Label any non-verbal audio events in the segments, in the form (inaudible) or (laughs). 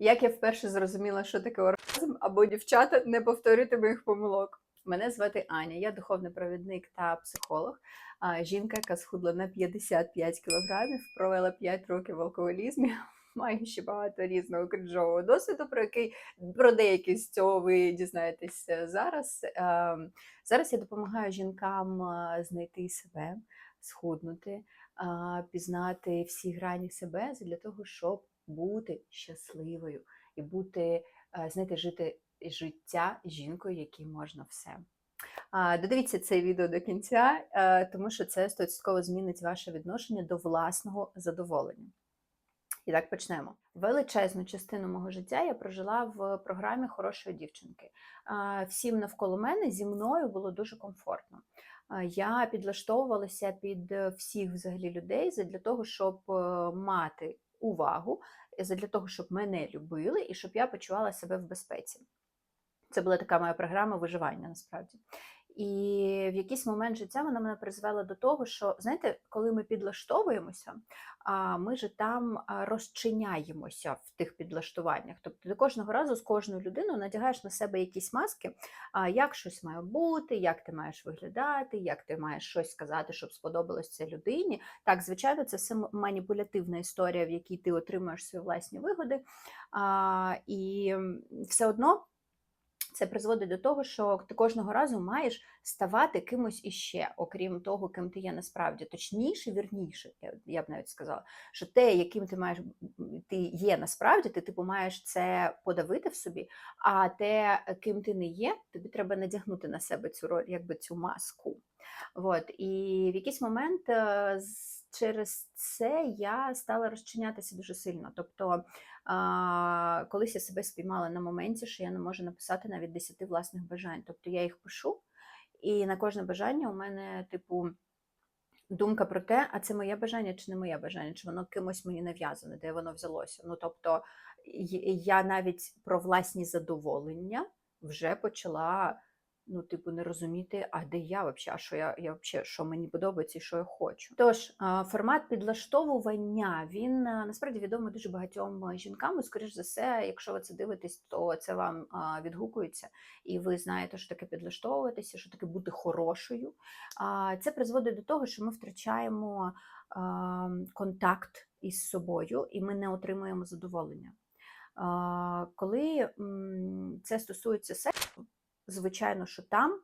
Як я вперше зрозуміла, що таке оргазм, або дівчата, не повторюйте моїх помилок. Мене звати Аня, я духовний провідник та психолог. Жінка, яка схудла на 55 кілограмів, провела 5 років в алкоголізмі. (laughs) Маю ще багато різного кринжового досвіду, про який про деякі з цього ви дізнаєтесь зараз. Зараз я допомагаю жінкам знайти себе, схуднути, пізнати всі грані себе для того, щоб бути щасливою і бути, е, знаєте, жити життя жінкою, якій можна все. Додивіться це відео до кінця, е, тому що це 100% змінить ваше відношення до власного задоволення. І так почнемо. Величезну частину мого життя я прожила в програмі хорошої дівчинки. Всім навколо мене зі мною було дуже комфортно. Я підлаштовувалася під е, всіх взагалі людей для того, щоб мати увагу, для того, щоб мене любили і щоб я почувала себе в безпеці. Це була така моя програма виживання насправді. І в якийсь момент життя вона мене призвела до того, що знаєте, коли ми підлаштовуємося, ми ж там розчиняємося в тих підлаштуваннях. Тобто ти кожного разу з кожною людиною надягаєш на себе якісь маски, як щось має бути, як ти маєш виглядати, як ти маєш щось сказати, щоб сподобалось цій людині. Так, звичайно, це все маніпулятивна історія, в якій ти отримуєш свої власні вигоди. І все одно. Це призводить до того, що ти кожного разу маєш ставати кимось іще, окрім того, ким ти є насправді. Точніше, вірніше, я, б навіть сказала, що те, яким ти маєш ти є насправді, ти типу маєш це подавити в собі, а те, ким ти не є, тобі треба надягнути на себе цю роль, якби цю маску. От. І в якийсь момент е, через це я стала розчинятися дуже сильно. Тобто колись я себе спіймала на моменті, що я не можу написати навіть 10 власних бажань. Тобто я їх пишу, і на кожне бажання у мене, типу, думка про те, а це моє бажання чи не моє бажання, чи воно кимось мені нав'язане, де воно взялося. Ну тобто я навіть про власні задоволення вже почала ну, типу, не розуміти, а де я взагалі, а що я я взагалі, що мені подобається і що я хочу. Тож, формат підлаштовування він насправді відомий дуже багатьом жінкам. і, Скоріш за все, якщо ви це дивитесь, то це вам відгукується, і ви знаєте, що таке підлаштовуватися, що таке бути хорошою. Це призводить до того, що ми втрачаємо контакт із собою, і ми не отримуємо задоволення. Коли це стосується сексу, звичайно, що там,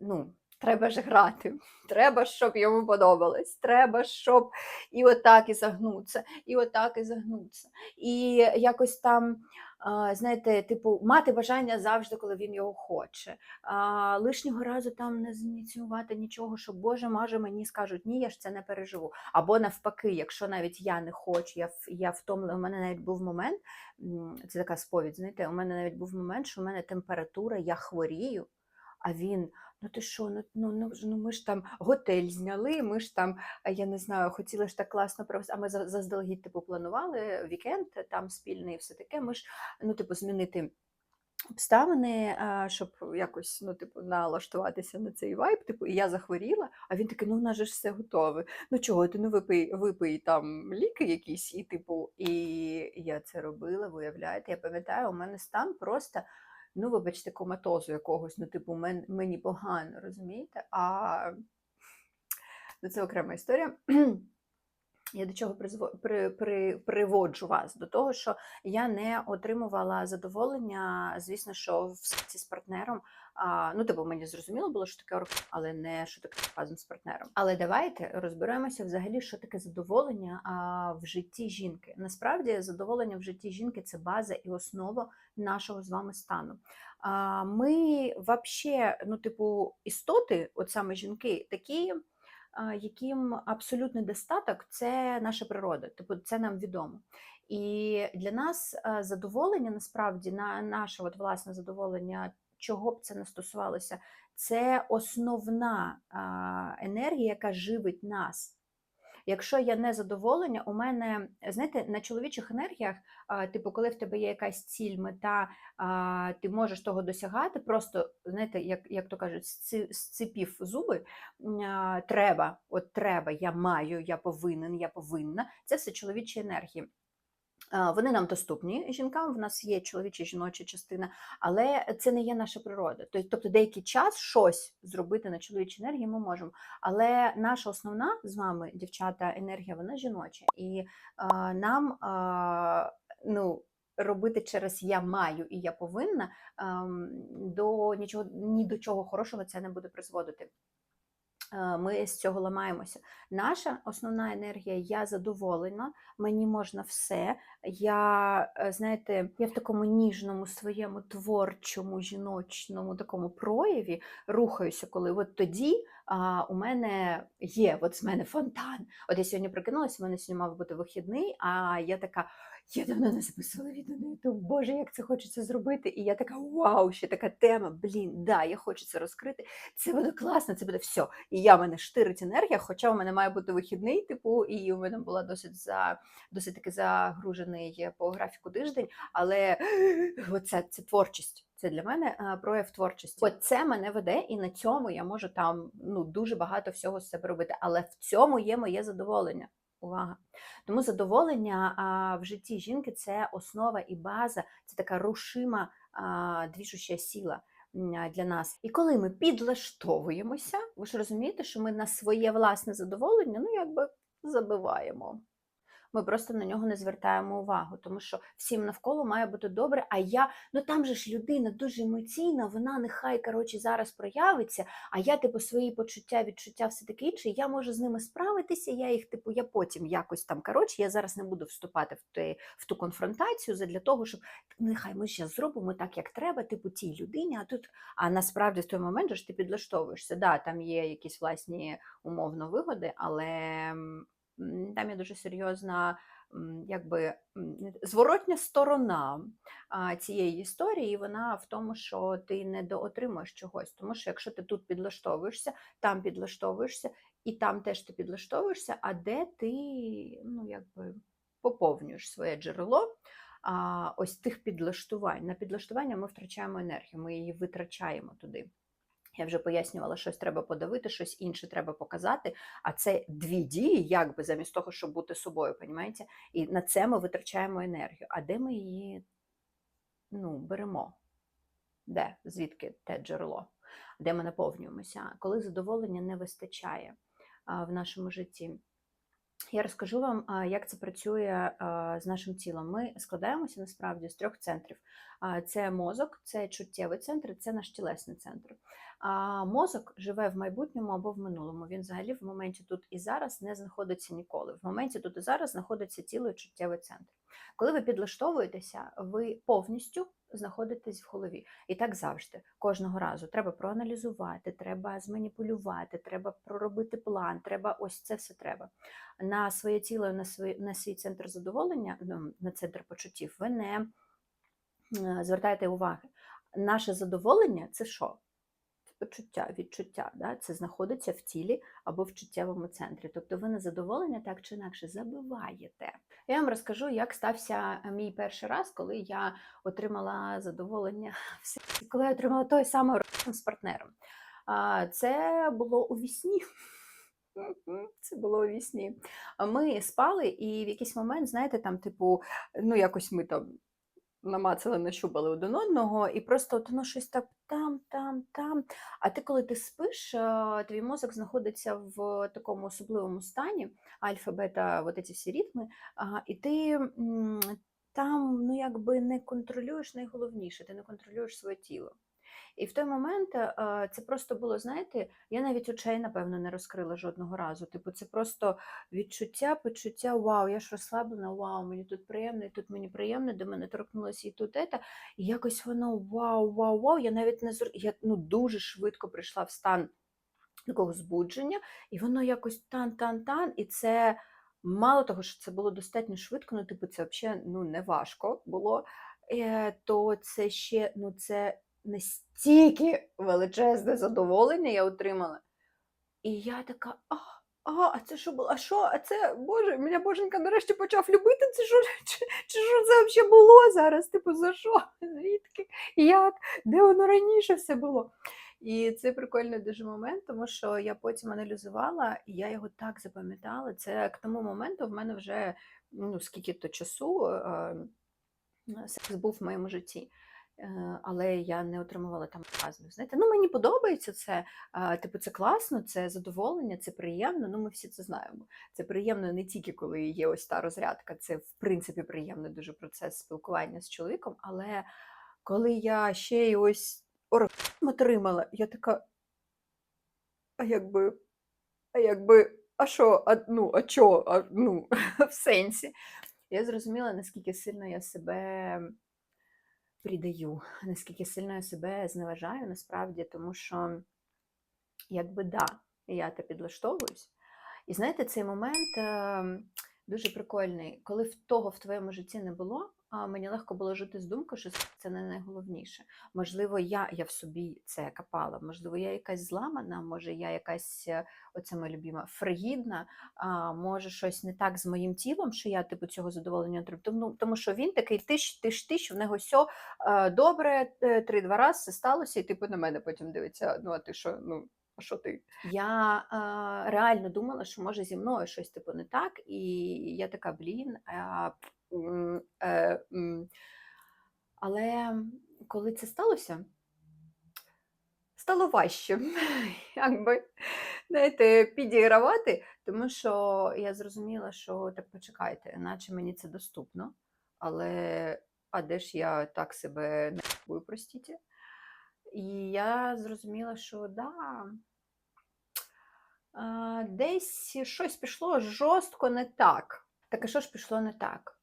ну, треба ж грати. Треба, щоб йому подобалось. Треба, щоб і отак і загнуться, і отак і загнуться. І якось там. Знаєте, типу, мати бажання завжди, коли він його хоче. А, Лишнього разу там не зініціювати нічого, що Боже, може, мені скажуть, ні, я ж це не переживу. Або навпаки, якщо навіть я не хочу, я я втомлена, у мене навіть був момент, це така сповідь, знаєте, у мене навіть був момент, що у мене температура, я хворію, а він. Ну ти що, ну ну, ну, ну ми ж там готель зняли, ми ж там, я не знаю, хотіли ж так класно провести, а ми заздалегідь типу, планували вікенд там спільний і все таке. Ми ж ну, типу, змінити обставини, щоб якось ну, типу, налаштуватися на цей вайб. Типу, і я захворіла, а він такий, ну в нас же ж все готове. Ну чого, ти ну випий, випий там ліки якісь, і типу, і я це робила, виявляєте. Я пам'ятаю, у мене стан просто ну, вибачте, коматозу якогось, ну, типу, мен, мені погано, розумієте? А ну, це окрема історія. (clears throat) Я до чого при, приводжу вас? До того, що я не отримувала задоволення, звісно, що в сексі з партнером. А, Ну, типу, мені зрозуміло було, що таке оргазм, але не що таке оргазм з партнером. Але давайте розберемося взагалі, що таке задоволення а, в житті жінки. Насправді, задоволення в житті жінки це база і основа нашого з вами стану. А, Ми, взагалі, ну, типу, істоти, от саме жінки, такі яким абсолютний достаток це наша природа, тобто це нам відомо. І для нас задоволення насправді на наше от власне задоволення, чого б це не стосувалося, це основна енергія, яка живить нас. Якщо я не задоволення, у мене, знаєте, на чоловічих енергіях, типу, коли в тебе є якась ціль, мета, ти можеш того досягати, просто, знаєте, як як то кажуть, зцепів зуби, треба, от треба, я маю, я повинен, я повинна. Це все чоловічі енергії. А, Вони нам доступні жінкам, в нас є чоловіча жіноча частина, але це не є наша природа. Тобто деякий час щось зробити на чоловічій енергії ми можемо. Але наша основна з вами, дівчата, енергія, вона жіноча. І а, нам а, ну, робити через я маю і я повинна ем, до нічого ні до чого хорошого це не буде призводити. Е, Ми з цього ламаємося. Наша основна енергія я задоволена, мені можна все. Я, е, знаєте, я в такому ніжному своєму творчому жіночному такому прояві рухаюся, коли от тоді а, у мене є, от з мене фонтан. От я сьогодні прикинулася, у мене сьогодні мав бути вихідний, а я така. Я давно не записувала відео на YouTube, Боже, як це хочеться зробити. І я така, вау, ще така тема. Блін, да, я хочу це розкрити. Це буде класно, це буде все. І я в мене штирить енергія, хоча у мене має бути вихідний, типу, і у мене була досить за досить таки загружений по графіку тиждень. Але оце це творчість. Це для мене прояв творчості. От це мене веде, і на цьому я можу там ну дуже багато всього з себе робити. Але в цьому є моє задоволення. Увага! Тому задоволення а, в житті жінки це основа і база, це така рушима а, двіжуща сила м, а, для нас. І коли ми підлаштовуємося, ви ж розумієте, що ми на своє власне задоволення, ну якби забиваємо. Ми просто на нього не звертаємо увагу, тому що всім навколо має бути добре. А я, ну там же ж людина дуже емоційна, вона нехай коротше зараз проявиться. А я, типу, свої почуття, відчуття, все таке інше. Я можу з ними справитися. Я їх, типу, я потім якось там коротше, я зараз не буду вступати в те, в ту конфронтацію для того, щоб нехай ми ще зробимо так, як треба, типу тій людині. А тут, а насправді в той момент ж ти підлаштовуєшся. Да, там є якісь власні умовно вигоди, але. Там є дуже серйозна якби зворотня сторона цієї історії, вона в тому, що ти не доотримуєш чогось. Тому що якщо ти тут підлаштовуєшся, там підлаштовуєшся, і там теж ти підлаштовуєшся, а де ти ну, якби поповнюєш своє джерело. Ось тих підлаштувань. На підлаштування ми втрачаємо енергію, ми її витрачаємо туди. Я вже пояснювала, щось треба подавити, щось інше треба показати. А це дві дії, якби замість того, щоб бути собою, понімаєте? І на це ми витрачаємо енергію. А де ми її ну, беремо? Де? Звідки те джерело? Де ми наповнюємося? Коли задоволення не вистачає в нашому житті. Я розкажу вам, як це працює з нашим тілом. Ми складаємося насправді з трьох центрів: це мозок, це чуттєвий центр, це наш тілесний центр. А мозок живе в майбутньому або в минулому. Він взагалі в моменті тут і зараз не знаходиться ніколи. В моменті тут і зараз знаходиться тіло і чуттєвий центр. Коли ви підлаштовуєтеся, ви повністю знаходитесь в голові. І так завжди, кожного разу. Треба проаналізувати, треба зманіпулювати, треба проробити план, треба ось це все треба. На своє тіло, на свій, на свій центр задоволення, ну, на центр почуттів, ви не е, звертаєте уваги. Наше задоволення це що? Почуття, відчуття, да? це знаходиться в тілі або в чуттєвому центрі. Тобто ви незадоволення так чи інакше забиваєте. Я вам розкажу, як стався мій перший раз, коли я отримала задоволення, (laughs) коли я отримала той самий оргазм з партнером. Це було у вісні. (laughs) Це було у вісні. Ми спали, і в якийсь момент, знаєте, там, типу, ну якось ми там намацали, нащупали один одного, і просто от воно щось так там, там, там. А ти, коли ти спиш, твій мозок знаходиться в такому особливому стані, альфа, бета, от ці всі ритми, і ти там ну, якби не контролюєш найголовніше, ти не контролюєш своє тіло. І в той момент е, це просто було, знаєте, я навіть очей, напевно, не розкрила жодного разу. Типу, це просто відчуття, почуття, вау, я ж розслаблена, вау, мені тут приємно, і тут мені приємно, до мене торкнулося і тут ета. І якось воно вау, вау, вау. Я навіть не я ну, дуже швидко прийшла в стан такого збудження, і воно якось тан-тан-тан, і це. Мало того, що це було достатньо швидко, ну, типу, це взагалі ну, не важко було, е, то це ще ну, це настільки величезне задоволення я отримала. І я така, а, а, а це що було? А що? А це, Боже, мене боженька нарешті почав любити. Це що, (laughs) чи, чи що це взагалі було зараз? Типу, за що? (laughs) Звідки? Як? Де воно раніше все було? І це прикольний дуже момент, тому що я потім аналізувала, і я його так запам'ятала. Це к тому моменту в мене вже ну, скільки то часу е, секс був в моєму житті. Е, Але я не отримувала там оргазмів. Знаєте, ну мені подобається це. Типу, це класно, це задоволення, це приємно. Ну, ми всі це знаємо. Це приємно не тільки коли є ось та розрядка, це в принципі приємний дуже процес спілкування з чоловіком. Але коли я ще й ось оргазм отримала, я така. А якби, а якби, а що, а, ну, а чо, а, ну, (laughs) в сенсі. Я зрозуміла, наскільки сильно я себе придаю, наскільки сильно я себе зневажаю насправді, тому що, якби да, я те підлаштовуюсь. І знаєте, цей момент дуже прикольний. Коли в того в твоєму житті не було, мені легко було жити з думкою, що це не найголовніше. Можливо, я, я в собі це копала, можливо, я якась зламана, може, я якась, е, оце моя любима, фригідна, а, може щось не так з моїм тілом, що я типу цього задоволення отримую. Тому, тому що він такий тиш, тиш, тиш, в нього все добре, е, три-два рази все сталося, і типу на мене потім дивиться, ну а ти що, ну. А що ти? Я е, реально думала, що може зі мною щось типу не так, і я така, блін. Е. Але коли це сталося, стало важче, (laughs) якби, знаєте, підігравати, тому що я зрозуміла, що так почекайте, наче мені це доступно, але а де ж я так себе не купую, простіть? І я зрозуміла, що да, десь щось пішло жорстко не так. Так а що ж пішло не так?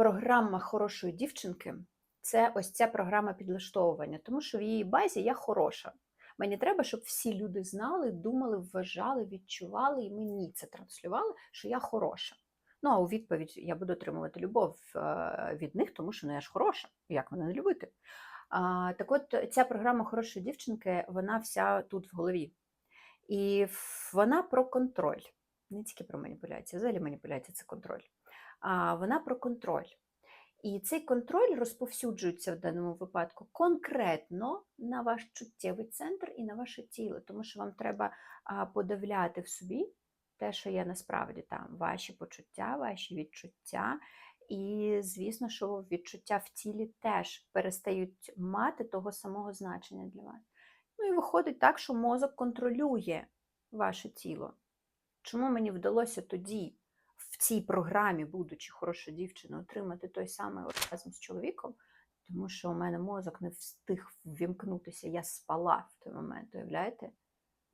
Програма хорошої дівчинки це ось ця програма підлаштовування, тому що в її базі я хороша. Мені треба, щоб всі люди знали, думали, вважали, відчували, і мені це транслювали, що я хороша. Ну, а у відповідь я буду отримувати любов е, від них, тому що ну, я ж хороша. Як мене не любити? А, Так от ця програма хорошої дівчинки, вона вся тут в голові. І вона про контроль, не тільки про маніпуляцію, взагалі маніпуляція це контроль. Вона про контроль. І цей контроль розповсюджується в даному випадку конкретно на ваш чуттєвий центр і на ваше тіло, тому що вам треба подавляти в собі те, що є насправді там, ваші почуття, ваші відчуття. І, звісно, що відчуття в тілі теж перестають мати того самого значення для вас. Ну і виходить так, що мозок контролює ваше тіло. Чому мені вдалося тоді в цій програмі, будучи хорошою дівчиною, отримати той самий оргазм з чоловіком? Тому що у мене мозок не встиг ввімкнутися, я спала в той момент, уявляєте?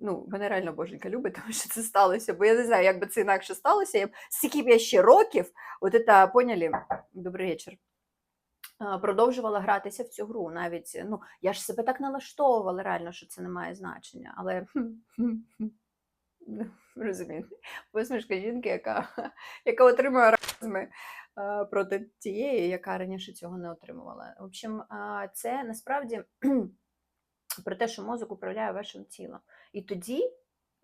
Ну, мене реально боженька любить, (laughs) тому що це сталося. Бо я не знаю, як би це інакше сталося. Я б скільки б я ще років, от це, поняли, добрий вечір. Продовжувала гратися в цю гру. Навіть ну, я ж себе так налаштовувала, реально, що це не має значення. Але (laughs) розумієте, посмішка жінки, яка (laughs) яка отримує оргазми проти тієї, яка раніше цього не отримувала. В общем, це насправді (clears throat) про те, що мозок управляє вашим тілом. І тоді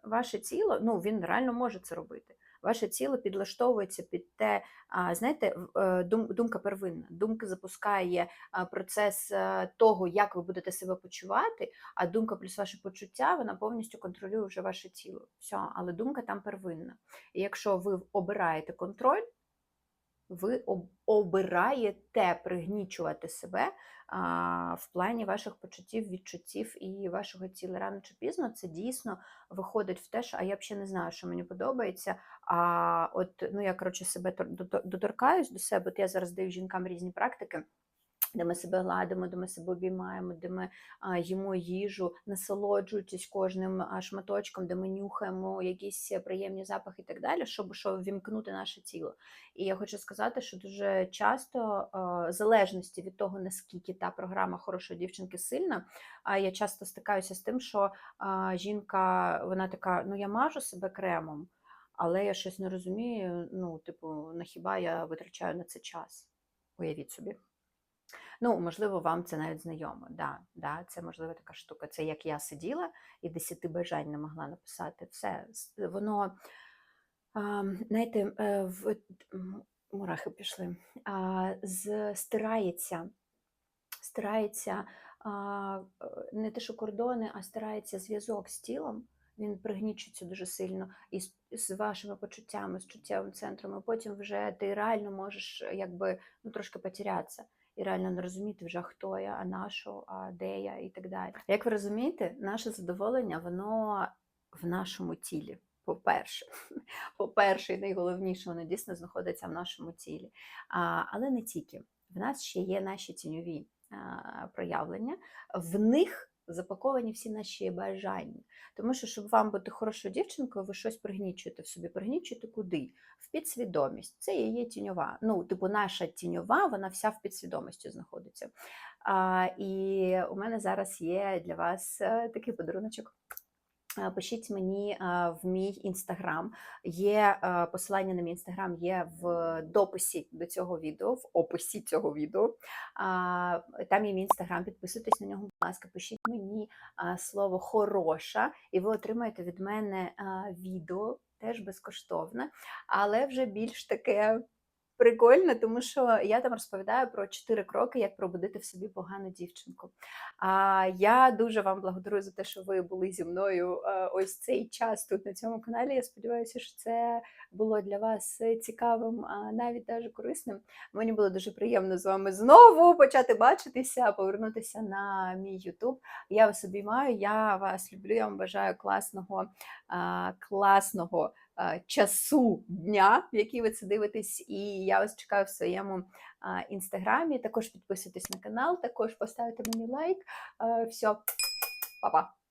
ваше тіло, ну він реально може це робити. Ваше тіло підлаштовується під те, знаєте, е, думка первинна. Думка запускає процес е, того, як ви будете себе почувати, а думка плюс ваше почуття, вона повністю контролює вже ваше тіло. Все, але думка там первинна. І якщо ви обираєте контроль, ви обираєте пригнічувати себе а, в плані ваших почуттів, відчуттів і вашого тіла рано чи пізно, це дійсно виходить в те, що а я взагалі не знаю, що мені подобається. А от ну я коротше себе доторкаюсь до себе. От я зараз даю жінкам різні практики де ми себе гладимо, де ми себе обіймаємо, де ми а, їмо їжу, насолоджуючись кожним шматочком, де ми нюхаємо якісь приємні запахи і так далі, щоб щоб вімкнути наше тіло. І я хочу сказати, що дуже часто, в залежності від того, наскільки та програма хорошої дівчинки сильна, а я часто стикаюся з тим, що а, жінка вона така: ну я мажу себе кремом. Але я щось не розумію, ну, типу, на хіба я витрачаю на це час? Уявіть собі. Ну, можливо, вам це навіть знайомо. Да, да, Це можливо така штука. Це як я сиділа і десяти бажань не могла написати. Все, воно, знаєте, е, в мурахи пішли, стирається, стирається не те, що кордони, а стирається зв'язок з тілом. він пригнічується дуже сильно і з, вашими почуттями, з чуттєвим центром, і потім вже ти реально можеш якби ну трошки потерятися. І реально не розуміти вже, хто я, а на а де я і так далі. Як ви розумієте, наше задоволення, воно в нашому тілі. По-перше, (laughs) по-перше, і найголовніше, воно дійсно знаходиться в нашому тілі. А, але не тільки. В нас ще є наші тіньові а, проявлення, в них запаковані всі наші бажання. Тому що, щоб вам бути хорошою дівчинкою, ви щось пригнічуєте в собі. Пригнічуєте куди? В підсвідомість. Це і є тіньова. Ну, типу, наша тіньова, вона вся в підсвідомості знаходиться. А, і у мене зараз є для вас е, такий подаруночок. Е, Пишіть мені е, в мій інстаграм. Є е, посилання на мій інстаграм є в дописі до цього відео, в описі цього відео. Там є мій інстаграм, підписуйтесь на нього, будь ласка, пишіть мені слово хороша, і ви отримаєте від мене відео, теж безкоштовне, але вже більш таке. Прикольно, тому що я там розповідаю про чотири кроки, як пробудити в собі погану дівчинку. А я дуже вам благодарую за те, що ви були зі мною е, ось цей час тут на цьому каналі. Я сподіваюся, що це було для вас цікавим, а навіть даже корисним. Мені було дуже приємно з вами знову почати бачитися, повернутися на мій Ютуб. Я вас обіймаю, я вас люблю. Я вам бажаю класного, класного часу дня, в який ви це дивитесь. І я вас чекаю в своєму інстаграмі. Також підписуйтесь на канал, також поставте мені лайк. Все, па-па!